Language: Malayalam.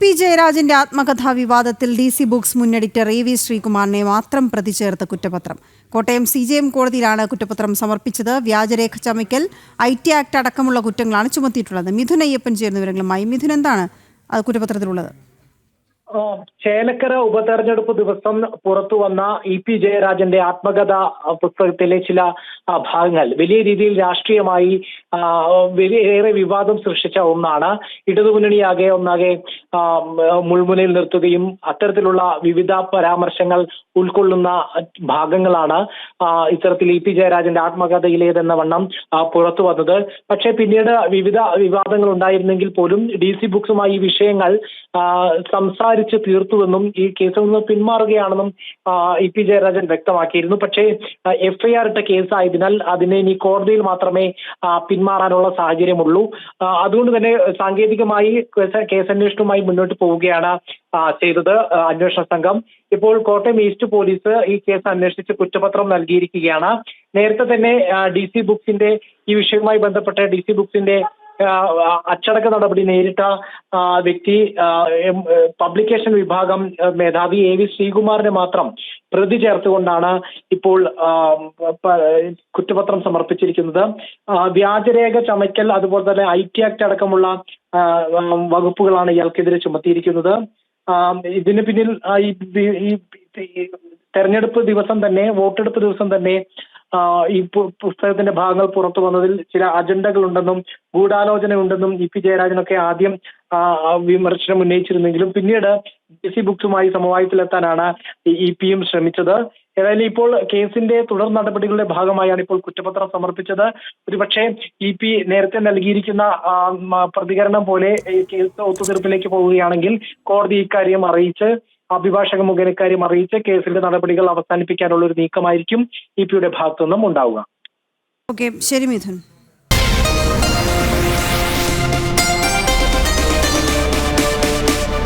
പി ജയരാജന്റെ ആത്മകഥാ വിവാദത്തിൽ ഡി സി ബുക്സ് മുൻ എഡിറ്റർ എ വി ശ്രീകുമാറിനെ മാത്രം പ്രതി ചേർത്ത കുറ്റപത്രം. കോട്ടയം സി ജെ എം കോടതിയിലാണ് കുറ്റപത്രം സമർപ്പിച്ചത്. വ്യാജരേഖ ചമയ്ക്കൽ ഐ ടി ആക്ട് അടക്കമുള്ള കുറ്റങ്ങളാണ് ചുമത്തിയിട്ടുള്ളത്. മിഥുൻ അയ്യപ്പൻ ചേർന്ന വിവരങ്ങളുമായി മിഥുൻ എന്താണ്? കുറ്റപത്രത്തിലുള്ളത്. ചേലക്കര ഉപതെരഞ്ഞെടുപ്പ് ദിവസം പുറത്തു വന്ന ഇ പി ജയരാജന്റെ ആത്മകഥ പുസ്തകത്തിലെ ചില ഭാഗങ്ങൾ. വലിയ രീതിയിൽ രാഷ്ട്രീയമായി ഏറെ വിവാദം സൃഷ്ടിച്ച ഒന്നാണ്. ഇടതുമുന്നണിയാകെ ഒന്നാകെ മുൾമുനയിൽ നിർത്തുകയും അത്തരത്തിലുള്ള വിവിധ പരാമർശങ്ങൾ ഉൾക്കൊള്ളുന്ന ഭാഗങ്ങളാണ് ഇത്തരത്തിൽ ഇ പി ജയരാജന്റെ ആത്മകഥയിലേതെന്ന വണ്ണം പുറത്തു വന്നത്. പക്ഷേ പിന്നീട് വിവിധ വിവാദങ്ങൾ ഉണ്ടായിരുന്നെങ്കിൽ പോലും ഡി സി ബുക്സുമായി ഈ വിഷയങ്ങൾ ആ, സംസാരിച്ച് തീർത്തുവെന്നും ഈ കേസിൽ നിന്ന് പിന്മാറുകയാണെന്നും ഇ പി ജയരാജൻ വ്യക്തമാക്കിയിരുന്നു. പക്ഷേ എഫ്ഐആർ ഇട്ട കേസായതിനാൽ അതിനെ ഇനി കോടതിയിൽ മാത്രമേ പിന്മാറാനുള്ള സാഹചര്യമുള്ളൂ. അതുകൊണ്ട് തന്നെ സാങ്കേതികമായി കേസ് കേസന്വേഷണവുമായി മുന്നോട്ട് പോവുകയാണ് ചെയ്തത് അന്വേഷണ സംഘം. ഇപ്പോൾ കോട്ടയം ഈസ്റ്റ് പോലീസ് ഈ കേസ് അന്വേഷിച്ച് കുറ്റപത്രം നൽകിയിരിക്കുകയാണ്. നേരത്തെ തന്നെ ഡി സി ബുക്സിന്റെ ഈ വിഷയവുമായി ബന്ധപ്പെട്ട ഡി സി ബുക്സിന്റെ അച്ചടക്ക നടപടി നേരിട്ട വ്യക്തി പബ്ലിക്കേഷൻ വിഭാഗം മേധാവി എ വി ശ്രീകുമാറിനെ മാത്രം പ്രതി ചേർത്തുകൊണ്ടാണ് ഇപ്പോൾ കുറ്റപത്രം സമർപ്പിച്ചിരിക്കുന്നത്. വ്യാജരേഖ ചമയ്ക്കൽ അതുപോലെ തന്നെ ഐ ടി ആക്ട് അടക്കമുള്ള വകുപ്പുകളാണ് ഇയാൾക്കെതിരെ ചുമത്തിയിരിക്കുന്നത്. ഇതിന് പിന്നിൽ ഈ തെരഞ്ഞെടുപ്പ് ദിവസം തന്നെ വോട്ടെടുപ്പ് ദിവസം തന്നെ ഈ പുസ്തകത്തിന്റെ ഭാഗങ്ങൾ പുറത്തു വന്നതിൽ ചില അജണ്ടകൾ ഉണ്ടെന്നും ഗൂഢാലോചന ഉണ്ടെന്നും ഇ പി ജയരാജനൊക്കെ ആദ്യം വിമർശനം ഉന്നയിച്ചിരുന്നെങ്കിലും പിന്നീട് ബി സി ബുക്സുമായി സമവായത്തിലെത്താനാണ് ഇ പിയും ശ്രമിച്ചത്. ഏതായാലും ഇപ്പോൾ കേസിന്റെ തുടർ നടപടികളുടെ ഭാഗമായാണ് ഇപ്പോൾ കുറ്റപത്രം സമർപ്പിച്ചത്. ഒരുപക്ഷെ ഇ പി നേരത്തെ നൽകിയിരിക്കുന്ന പ്രതികരണം പോലെ കേസ് ഒത്തുതീർപ്പിലേക്ക് പോവുകയാണെങ്കിൽ കോടതി ഇക്കാര്യം അറിയിച്ച് അഭിഭാഷക മുഖേന ഇക്കാര്യം അറിയിച്ച് കേസിന്റെ നടപടികൾ അവസാനിപ്പിക്കാനുള്ള ഒരു നീക്കമായിരിക്കും ഇ പിയുടെ ഭാഗത്തുനിന്നും ഉണ്ടാവുക. ഓക്കെ ശരി മിഥുൻ.